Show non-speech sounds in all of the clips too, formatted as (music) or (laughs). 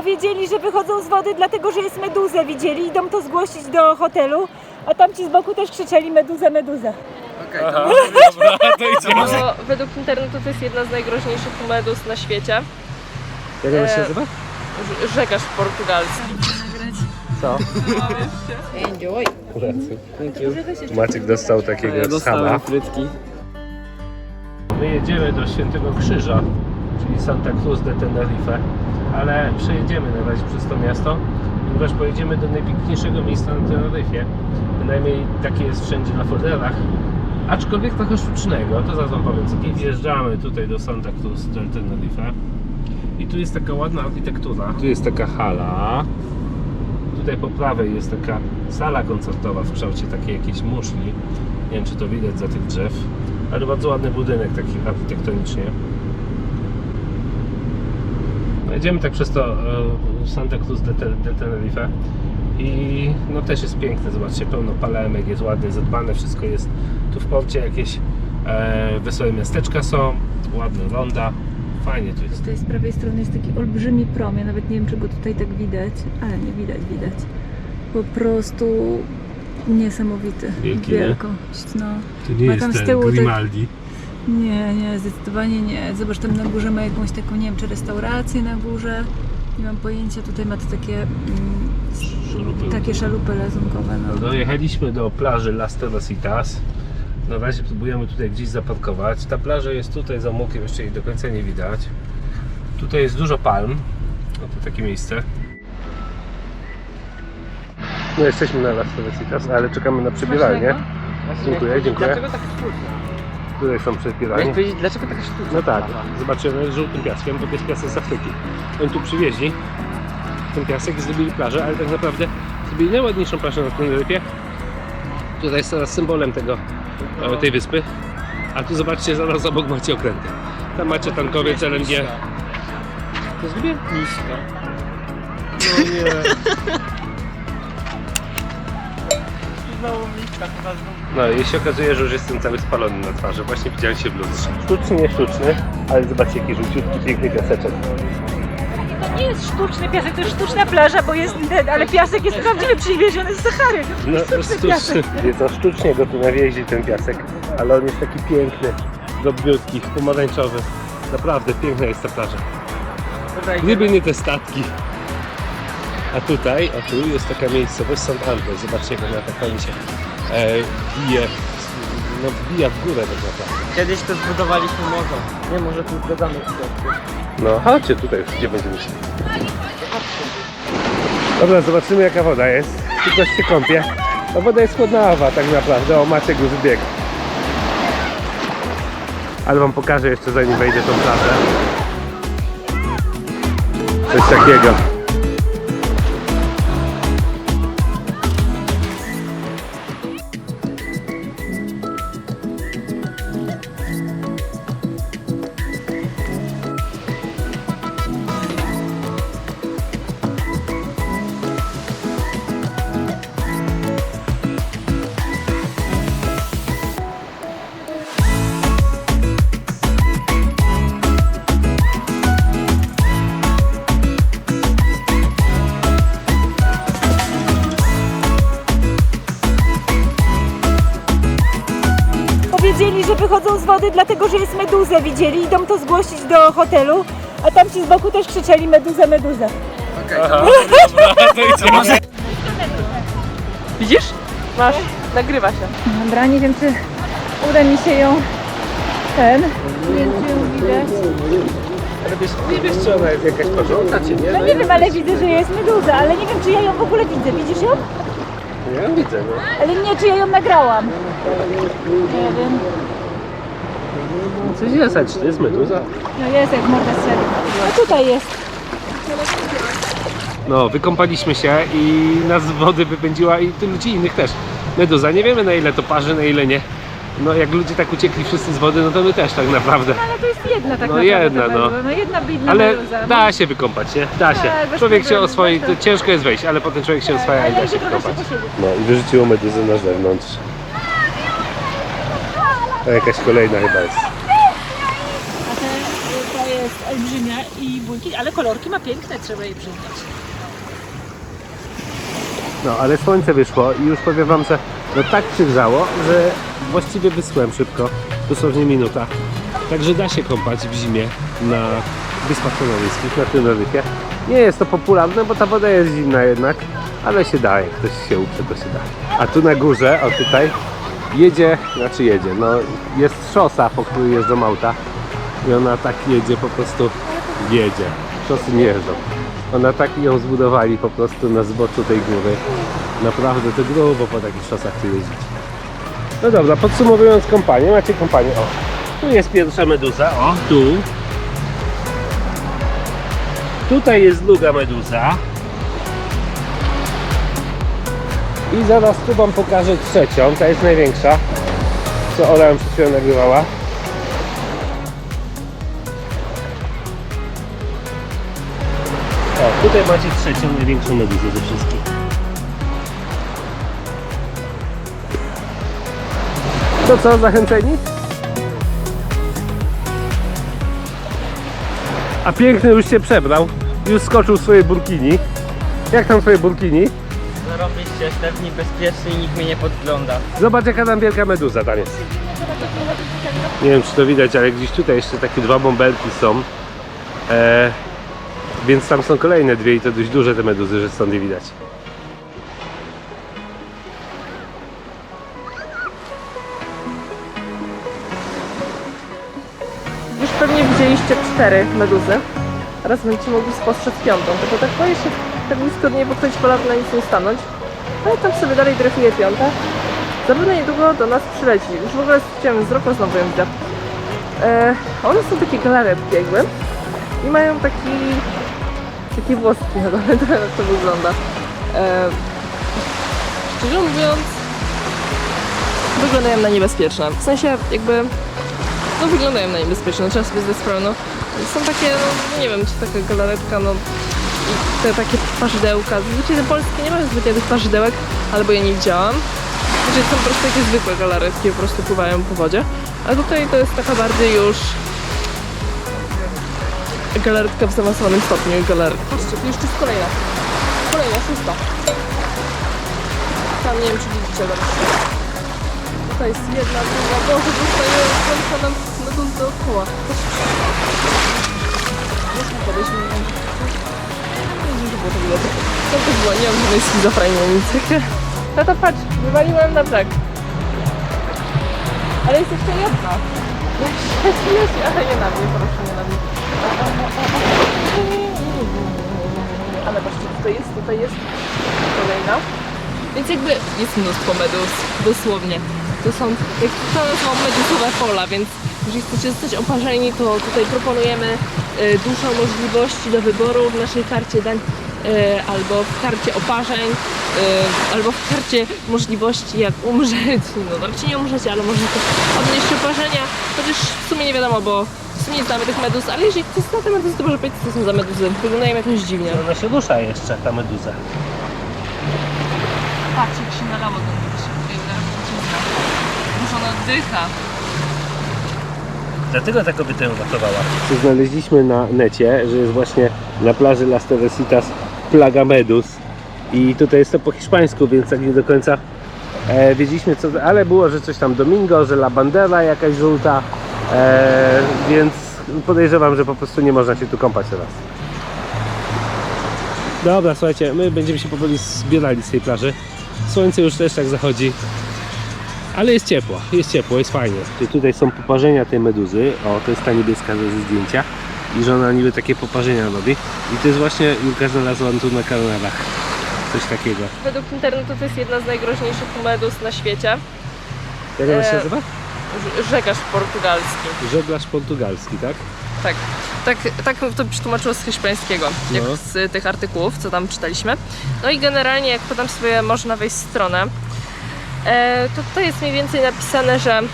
Powiedzieli, że wychodzą z wody, dlatego że jest meduzę widzieli, idą to zgłosić do hotelu, a tamci z boku też krzyczeli meduza, meduza. Aha, (laughs) dobra, to idziemy. Bo według internetu to jest jedna z najgroźniejszych meduz na świecie. Jak ona się E, nazywa? Rz- Rzekarz portugalski. Co? Maciek dostał takiego schaba. frytki. My jedziemy do Świętego Krzyża, czyli Santa Cruz de Tenerife, ale przejedziemy na razie przez to miasto, ponieważ pojedziemy do najpiękniejszego miejsca na Teneryfie. Bynajmniej takie jest wszędzie na folderach, aczkolwiek trochę sztucznego, to zaraz wam powiem. I wjeżdżamy tutaj do Santa Cruz de Tenerife i tu jest taka ładna architektura. Tu jest taka hala, tutaj po prawej jest taka sala koncertowa w kształcie takiej jakiejś muszli. Nie wiem, czy to widać za tych drzew, ale bardzo ładny budynek taki architektonicznie. Jedziemy tak przez to e, Santa Cruz de, de Tenerife i no też jest piękne, zobaczcie, pełno palemek, jest ładnie zadbane, wszystko jest tu w porcie, jakieś e, wesołe miasteczka są, ładne ronda, fajnie tu jest. Tutaj z prawej strony jest taki olbrzymi prom, ja nawet nie wiem, czy go tutaj tak widać, ale nie widać, widać. Po prostu niesamowity. Wielki, nie? Wielkość, no. To nie Ma jest tam z ten tak- Grimaldi. Nie, nie, zdecydowanie nie. Zobacz, tam na górze ma jakąś taką, nie wiem, czy restaurację na górze. Nie mam pojęcia, tutaj ma to takie, mm, Szurupy. takie szalupy lazunkowe. No, No. dojechaliśmy do plaży Las Terrasitas. Na razie próbujemy tutaj gdzieś zaparkować. Ta plaża jest tutaj za mukiem, jeszcze jej do końca nie widać. Tutaj jest dużo palm. No to takie miejsce. No jesteśmy na Las Terrasitas, ale czekamy na przebieralnię. Dziękuję, dziękuję. Dlaczego tak sztuczne? Tutaj są przebieralnie. powiedzieć, dlaczego taka sztuczna? No tak, zobaczymy z żółtym piaskiem, bo to jest piasek z Afryki. Oni tu przywieźli ten piasek i zrobili plażę, ale tak naprawdę zrobili najładniejszą plażę na Teneryfie. Tutaj jest teraz symbolem tego, e, tej wyspy. A tu zobaczcie, zaraz obok macie okręty. Tam macie tankowiec LNG. To zgubię? Niska. No nie. (laughs) Znowu niska, chyba znowu. No i się okazuje, że już jestem cały spalony na twarzy. Właśnie widziałem się w lustrze. Sztuczny, nie sztuczny, ale zobaczcie jaki żółciutki, piękny piaseczek. To nie jest sztuczny piasek, to jest sztuczna plaża, bo jest ten, ale piasek jest prawdziwy, przywieziony z Sahary. No, Sztuczny sztuczny. piasek. Wie co, sztucznie go tu nawieźli ten piasek, ale on jest taki piękny, drobniutki, pomarańczowy. Naprawdę piękna jest ta plaża. Tutaj Gdyby nie te statki. A tutaj, a tu jest taka miejscowość St. Andres. Zobaczcie jak ona tak się e, bije, no wbija w górę tak naprawdę. Kiedyś to zbudowaliśmy morze. Nie, może tu zgadzamy się. No chodźcie tutaj, gdzie będziemy się. Dobra, zobaczymy jaka woda jest. Tu ktoś się kąpie. Ta woda jest chłodnawa tak naprawdę. O, Maciek już biegł. Ale wam pokażę jeszcze zanim wejdę tą plażę. Coś takiego. Wody, dlatego że jest meduzę widzieli, idą to zgłosić do hotelu, a tamci z boku też krzyczeli dobra, to idziemy. Widzisz? Masz, nagrywa się. Dobra, nie wiem czy uda mi się ją ten, nie wiem czy ją widać. Ale wiesz, nie wiesz czy ona jest jakaś porządna czy nie? No nie wiem, ale widzę, że jest meduza, ale nie wiem czy ja ją w ogóle widzę. Widzisz ją? Ja widzę, no. Ale nie, czy ja ją nagrałam. Nie wiem. Coś jest, a czy to jest meduza? No jest jak morda strzeli. No tutaj jest. No, wykąpaliśmy się i nas z wody wypędziła i tu ludzi innych też. Meduza, nie wiemy na ile to parzy, na ile nie. No jak ludzie tak uciekli wszyscy z wody, no to my też tak naprawdę. Ale to jest jedna tak No naprawdę. jedna, ta no. meduza. no jedna bidna Ale meduza. da się wykąpać, nie? Da się. Tak, bez Człowiek się problemu, oswoi, to zresztą. ciężko jest wejść, ale potem człowiek się oswaja i ale da się trochę wykąpać. się posiedzieć. No i wyrzuciło meduzę na zewnątrz. A jakaś kolejna chyba jest. A ten, to jest olbrzymia i błękit, ale kolorki ma piękne, trzeba je przyznać. No, ale słońce wyszło i już powiem wam, że no tak przygrzało, że właściwie wyschłem szybko, dosłownie minuta. Także da się kąpać w zimie na Wyspach Kanaryjskich, na Teneryfie. Nie jest to popularne, bo ta woda jest zimna jednak, ale się da, jak ktoś się uprze, to się da. A tu na górze, o tutaj, jedzie, znaczy jedzie, no jest szosa, po której jeżdżą auta i ona tak jedzie, po prostu jedzie. Szosy nie jeżdżą. Ona tak ją zbudowali po prostu na zboczu tej góry. Naprawdę to grubo po takich szosach tu jeździć. No dobra, podsumowując kompanię, macie kompanię, o. Tu jest pierwsza meduza, o, tu. Tutaj jest druga meduza. I zaraz tu wam pokażę trzecią, ta jest największa. Co Ola przed chwilą nagrywała. O, tutaj macie trzecią, największą meduzę ze wszystkich. To co, zachęceni? A piękny już się przebrał. Już skoczył w swoje burkini. Jak tam swoje burkini? Zarobiście, Stefni bezpieczny i nikt mnie nie podgląda. Zobacz jaka tam wielka meduza tam jest. Nie wiem czy to widać, ale gdzieś tutaj jeszcze takie dwa bąbelki są. E, więc tam są kolejne dwie i to dość duże te meduzy, że stąd je widać. Już pewnie widzieliście cztery meduzy. Teraz będziecie mogli spostrzec piątą. Tylko tak boję się tak blisko od niej podchodzić, bo na nic nie stanąć. Ale tam sobie dalej dryfuje piąta. Zapewne niedługo do nas przyleci. Już w ogóle chciałem wzroku znowu ją widzę. E, one są takie galaretki jakby. I mają taki... Takie włoski na dole, (laughs) to, to wygląda. E, szczerze mówiąc, wyglądają na niebezpieczne. W sensie jakby no wyglądają na niebezpieczne, trzeba sobie zdać sprawę, no. Są takie, no nie wiem, czy taka galaretka, no te takie parzydełka. Zazwyczaj te polskie nie mają zbytnio tych parzydełek, albo ja nie widziałam. Znaczy są po prostu takie zwykłe galaretki, po prostu pływają po wodzie. A tutaj to jest taka bardziej już galaretka w zaawansowanym stopniu i galaretka. Patrzcie, tu jeszcze jest kolejna. Kolejna, szósta. Tam nie wiem, czy widzicie, tam Tutaj jest jedna, druga, Boże, ręka nam na dół dookoła. Można podejść, widać. Co to było? Nie mam żadnej schizofrenii ani nic. (laughs) No to patrz, wywaliłem na brzeg. Ale jest jeszcze jedna. Jeszcze jest, ale nie na mnie, proszę, nie na mnie. Ale patrzcie, tutaj jest, tutaj jest kolejna. Więc jakby jest mnóstwo medus, dosłownie. To są, jak to są medusowe pola, więc jeżeli chcecie zostać oparzeni, to tutaj proponujemy y, dużo możliwości do wyboru w naszej karcie dań, albo w karcie oparzeń, y, albo w karcie możliwości jak umrzeć. (laughs) No znaczy nie umrzecie, ale możecie odnieść oparzenia, chociaż w sumie nie wiadomo, bo w sumie nie znamy tych medus, ale jeżeli ktoś zna te meduzy, to może powiedzieć, co to są za meduzy. Wyglądają jakoś dziwnie. Ona się rusza jeszcze, ta meduza. Patrz, jak się nalało do. Już ona oddycha. Dlatego ta kobieta ją ratowała. Znaleźliśmy na necie, że jest właśnie na plaży Las Teresitas plaga medus. I tutaj jest to po hiszpańsku, więc tak nie do końca e, wiedzieliśmy co, ale było, że coś tam Domingo, że La Bandera jakaś żółta, e, więc podejrzewam, że po prostu nie można się tu kąpać teraz. Dobra, słuchajcie, my będziemy się powoli zbierali z tej plaży. Słońce już też tak zachodzi. Ale jest ciepło, jest ciepło, jest fajnie. I tutaj są poparzenia tej meduzy. O, to jest ta niebieska ze zdjęcia. I że ona niby takie poparzenia robi. I to jest właśnie, Julka znalazła tu na kanałach. Coś takiego. Według internetu to jest jedna z najgroźniejszych medus na świecie. Jak ona się E, nazywa? Ż- Rzekarz portugalski. Żeglarz portugalski, tak? Tak. Tak, tak to przetłumaczyło z hiszpańskiego, jak No. z tych artykułów, co tam czytaliśmy. No i generalnie, jak podam sobie, można wejść w stronę, e, to tutaj jest mniej więcej napisane, że em,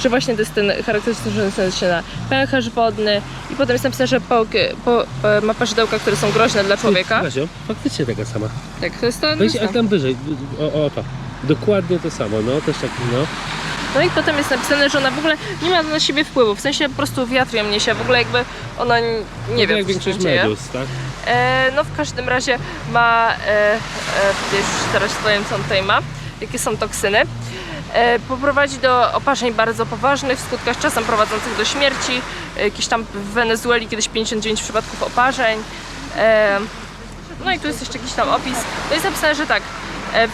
że właśnie to jest ten charakterystyczny się na pęcherz wodny i potem jest napisane, że pałki, po, e, ma parzydełka, które są groźne dla człowieka. Kazio, faktycznie taka sama. Tak, to jest to. Weź, a tam wyżej, o, o to. Dokładnie to samo, no, też taki, no. No i potem jest napisane, że ona w ogóle nie ma na siebie wpływu, w sensie po prostu wiatr ją niesie, w ogóle jakby ona n- nie wie, jak co się większość medus, tak? E, no w każdym razie ma, e, e, już teraz powiem co on tutaj ma, jakie są toksyny. E, poprowadzi do oparzeń bardzo poważnych, w skutkach czasem prowadzących do śmierci. E, Jakieś tam w Wenezueli kiedyś 59 przypadków oparzeń. E, no i tu jest jeszcze jakiś tam opis. To jest napisane, że tak.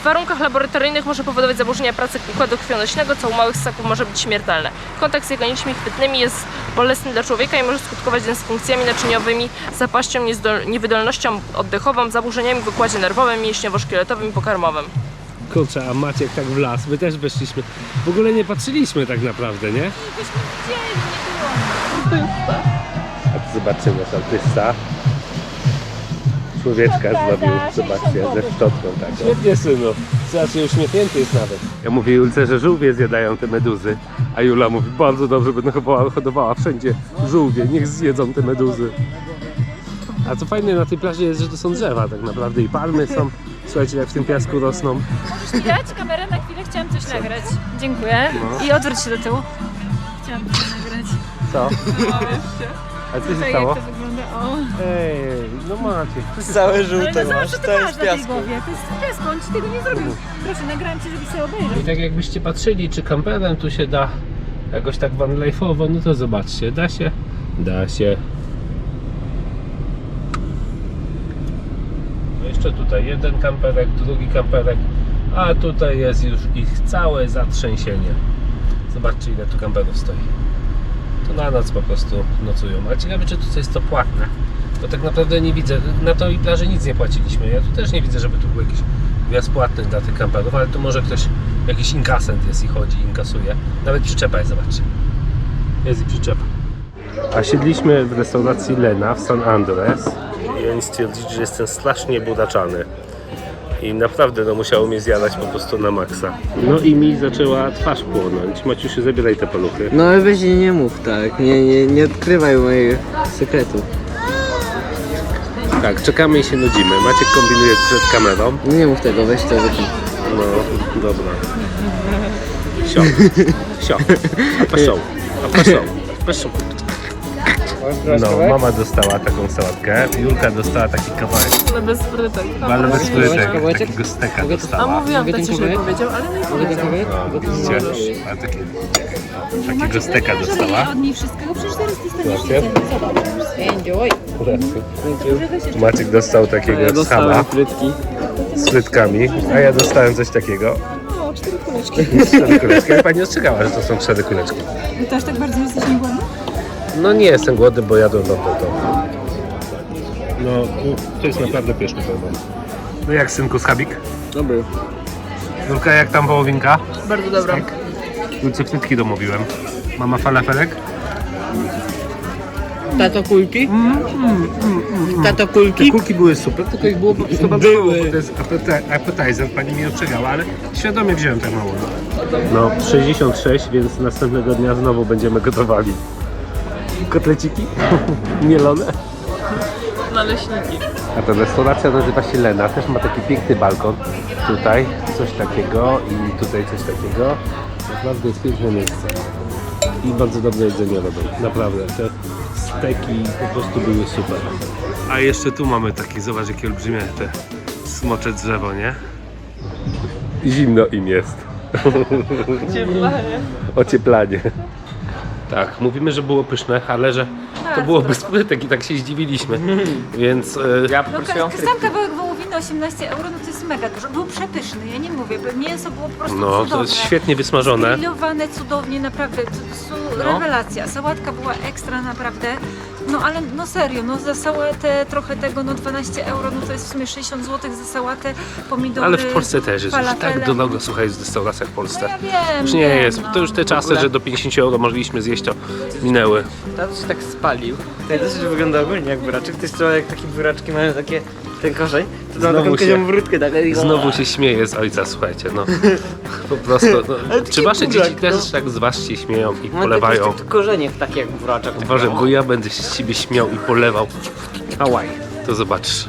W warunkach laboratoryjnych może powodować zaburzenia pracy układu krwionośnego, co u małych ssaków może być śmiertelne. Kontakt z jego nićmi chwytnymi jest bolesny dla człowieka i może skutkować dysfunkcjami naczyniowymi, zapaścią, niewydolnością oddechową, zaburzeniami w układzie nerwowym, mięśniowo-szkieletowym i pokarmowym. Kurczę, a Maciek tak w las, my też weszliśmy. W ogóle nie patrzyliśmy tak naprawdę, nie? A tu zobaczymy, artysta. Człowieczka zrobił, zobaczcie, ze szczotką taką. Świetnie, synu. Znaczy uśmiechnięty jest nawet. Ja mówię Julce, że żółwie zjadają te meduzy, a Jula mówi, bardzo dobrze, będę hodowała, hodowała wszędzie żółwie, niech zjedzą te meduzy. A co fajne na tej plaży jest, że to są drzewa tak naprawdę i palmy są. Słuchajcie, jak w tym piasku rosną. Dać kamerę na chwilę, chciałam coś nagrać. Dziękuję. No. I odwróć się do tyłu. Chciałam coś nagrać. Co? A co się Tak stało? jak to wygląda. O. Ej, no Maciek, Całe Ale żółte no masz, ty to masz jest na tej piasku. głowie. To jest z piasku, on ci tego nie zrobił. Proszę, nagrałam cię, żebyś sobie obejrzał. I tak jakbyście patrzyli, czy kamperem tu się da jakoś tak van life'owo, no to zobaczcie, da się, da się. Jeszcze tutaj jeden kamperek, drugi kamperek, a tutaj jest już ich całe zatrzęsienie. Zobaczcie ile tu kamperów stoi. To na noc po prostu nocują. A ciekawe czy tu coś jest to płatne. Bo tak naprawdę nie widzę, na tej plaży nic nie płaciliśmy. Ja tu też nie widzę, żeby tu był jakiś wjazd płatny dla tych kamperów, ale tu może ktoś, jakiś inkasent jest i chodzi, inkasuje. Nawet przyczepa jest, zobaczcie. Jest i przyczepa. A siedliśmy w restauracji Lena w San Andres i oni stwierdzili, że jestem strasznie budaczany. I naprawdę no, musiało mnie zjadać po prostu na maksa. No i mi zaczęła twarz płonąć. Maciusiu, zabieraj te paluchy. No ale weź nie mów tak, nie, nie, nie odkrywaj moich sekretów. Tak, czekamy i się nudzimy. Maciek kombinuje przed kamerą. Nie mów tego, weź to wypij. No, dobra. Sio. Sio. A peszą. A. No, mama dostała taką sałatkę, Julka dostała taki kawałek, Ale bez frytek. ale bez frytek, kawałeczek? takiego steka Mogę to- A dostała. mówiłam Mogę coś nie kawałek? powiedział, ale nie Mogę powiedział. kawałek? No, widzicie? A takie, no, takiego steka dostała. od niej wszystkiego, przecież dostaniesz Zobaczcie. Enjoy. Maciek dostał takiego schaba frytki. z frytkami, a ja dostałem coś takiego. O, cztery kuleczki. Cztery kuleczki. Ja pani ostrzegała, że to są cztery kuleczki. To aż tak bardzo jesteś? No nie jestem głodny, bo jadłem no to, to. No, to jest naprawdę pyszny powiem. No jak synku schabik? Dobry. Julka, jak tam wołowinka? Bardzo dobra. Julce frytki domówiłem. Mama falafelek? Tato kulki? Tato Te kulki? kulki były super, tylko ich było po prostu bardzo Były. mało, bo to jest appeti- appetizer, pani mi ostrzegała, ale świadomie wziąłem tak mało. No, 66, więc następnego dnia znowu będziemy gotowali. Kotleciki? (laughs) Mielone? Naleśniki. A ta restauracja nazywa się Lena, też ma taki piękny balkon. Tutaj coś takiego i tutaj coś takiego. Naprawdę jest piękne miejsce. I bardzo dobre jedzenie robią. Naprawdę. Te steki po prostu były super. A jeszcze tu mamy takie, zobacz jakie olbrzymie te smocze drzewo, nie? Zimno im jest. Ocieplanie. Tak, mówimy, że było pyszne, ale że to było bez frytek i tak się zdziwiliśmy. Więc e, Ja No, poprosiłam sam frytki. kawałek wołowiny 18 euro, no to jest mega dużo. Był przepyszny, ja nie mówię, bo mięso było po prostu no, cudowne. to jest świetnie wysmażone. Grillowane cudownie, naprawdę, to, to No. rewelacja. Sałatka była ekstra naprawdę, no ale no serio, no za sałatę trochę tego, no 12 euro, no to jest w sumie 60 zł za sałatę, pomidory, Ale w Polsce też jest już tak falafele. drogo, słuchaj, w restauracjach w No Polsce. ja wiem, Już nie wiem, jest. no. To już te czasy, że do 50 euro mogliśmy zjeść, to minęły. Tato się tak spalił. To też wygląda ogólnie jak buraczek. To jest trochę jak takie buraczki mają takie, ten korzeń. To Znowu taką się- kozią wrótkę. Tak, Znowu się śmieje z ojca, słuchajcie, no. (laughs) Po prostu, no. Ale Czy wasze burak, dzieci też no. tak z was się śmieją i Ma polewają? takie korzenie takie jak buraczek. Boże, bo ja będę się z ciebie śmiał i polewał. Ałaj, to zobaczysz.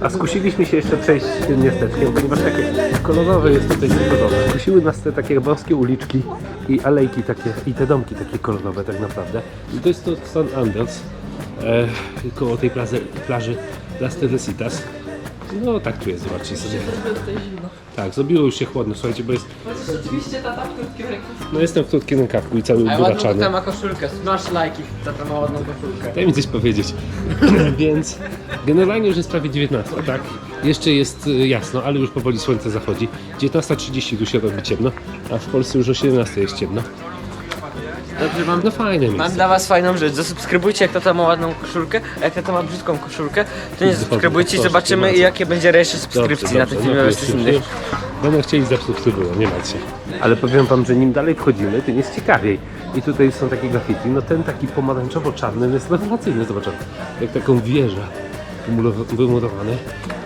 A skusiliśmy się jeszcze przejść tym miasteczkiem, ponieważ takie kolorowe jest tutaj kolorowe. Skusiły nas te takie wąskie uliczki i alejki takie, i te domki takie kolorowe tak naprawdę. I to jest to San Andres, e, koło tej plaży, plaży Las Teresitas. No tak tu jest, zobaczcie sobie. Tak, zrobiło już się chłodno, słuchajcie, bo jest... Rzeczywiście tata w krótkim rękawie. No jestem w krótkim rękawku i cały A ładną uburaczany. tata ma koszulkę, smash lajki, tata ma ładną koszulkę. Daj mi coś powiedzieć. (laughs) Więc generalnie już jest prawie 19, tak? Jeszcze jest y, jasno, ale już powoli słońce zachodzi. 19.30 tu się robi ciemno, a w Polsce już o 17 jest ciemno. Dobrze, mam, No fajne mam dla was fajną rzecz. Zasubskrybujcie, jak tata ma ładną koszulkę, a jak tata ma brzydką koszulkę, to nie zasubskrybujcie i zobaczymy jakie będzie reszta subskrypcji na tych no filmach to versus już, innych. Będą chcieli zasubskrybują, nie się. Ale powiem wam, że nim dalej wchodzimy, tym jest ciekawiej. I tutaj są takie graffiti. No ten taki pomarańczowo-czarny jest rewelacyjny, zobaczcie. Jak taką wieżę wymurow- wymurowane.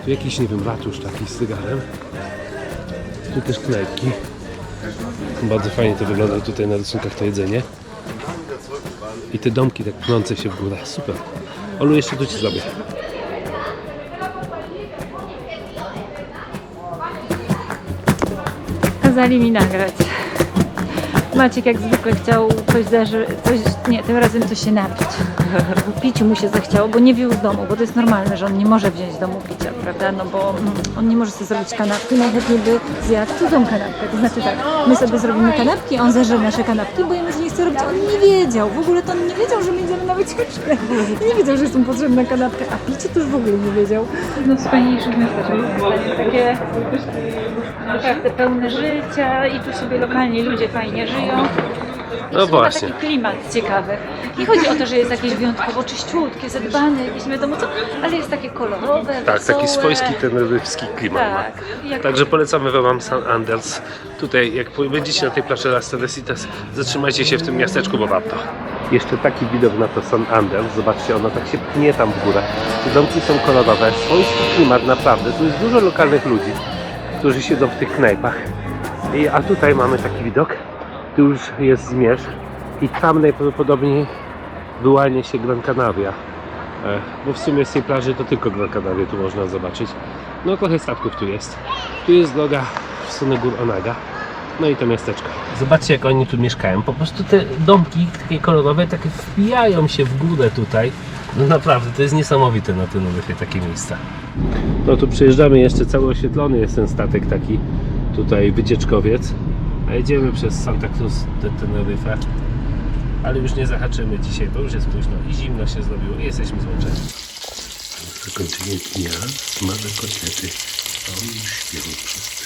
Tu jakiś, nie wiem, ratusz taki z cygarem. Tu też knajpki. Bardzo fajnie to wygląda tutaj na rysunkach to jedzenie. I te domki tak pnące się w górę. Super. Olu, jeszcze tu ci zrobię. Kazali mi nagrać. Maciek jak zwykle chciał coś zaży... coś, nie, tym razem coś się napić. Piciu mu się zachciało, bo nie wziął z domu, bo to jest normalne, że on nie może wziąć z domu picia, prawda? No bo mm, on nie może sobie zrobić kanapki, najchętniej by zjadł cudzą kanapkę. To znaczy tak, my sobie zrobimy kanapki, on zeżre nasze kanapki, bo jemu się nie chce robić. On nie wiedział, w ogóle to on nie wiedział, że będziemy na wycieczkę. Nie wiedział, że jest mu potrzebna kanapka, a picie to już w ogóle nie wiedział. No wspanialszych miasteczek. Takie naprawdę pełne życia i tu sobie lokalni ludzie fajnie żyją. No właśnie. taki klimat ciekawy. Nie chodzi o to, że jest jakieś wyjątkowo czyściutkie, zadbane, jakieś nie wiadomo co, ale jest takie kolorowe, Tak, wesołe. taki swojski teneryfski klimat ma. Tak. Jak Także polecamy wam San Anders. Tutaj, jak będziecie na tej plaży Las Teresitas, zatrzymajcie się w tym miasteczku, bo warto. Jeszcze taki widok na to San Anders. Zobaczcie, ono tak się pnie tam w górę. Te domki są kolorowe, swojski klimat naprawdę. Tu jest dużo lokalnych ludzi, którzy siedzą w tych knajpach. I, a tutaj mamy taki widok. Tu już jest zmierzch i tam najprawdopodobniej wyłania się Gran Canaria. E, Bo w sumie z tej plaży to tylko Gran Canaria tu można zobaczyć. No trochę statków tu jest. Tu jest droga w stronę gór Onaga. No i to miasteczko. Zobaczcie jak oni tu mieszkają. Po prostu te domki takie kolorowe takie wbijają się w górę tutaj. No naprawdę, to jest niesamowite na Teneryfie takie miejsca. No tu przyjeżdżamy jeszcze cały oświetlony jest ten statek taki tutaj wycieczkowiec. Jedziemy przez Santa Cruz de Tenerife. Ale już nie zahaczymy dzisiaj, bo już jest późno i zimno się zrobiło i jesteśmy zmęczeni. Zakończenie dnia smażę kotlety. A śpią wszyscy.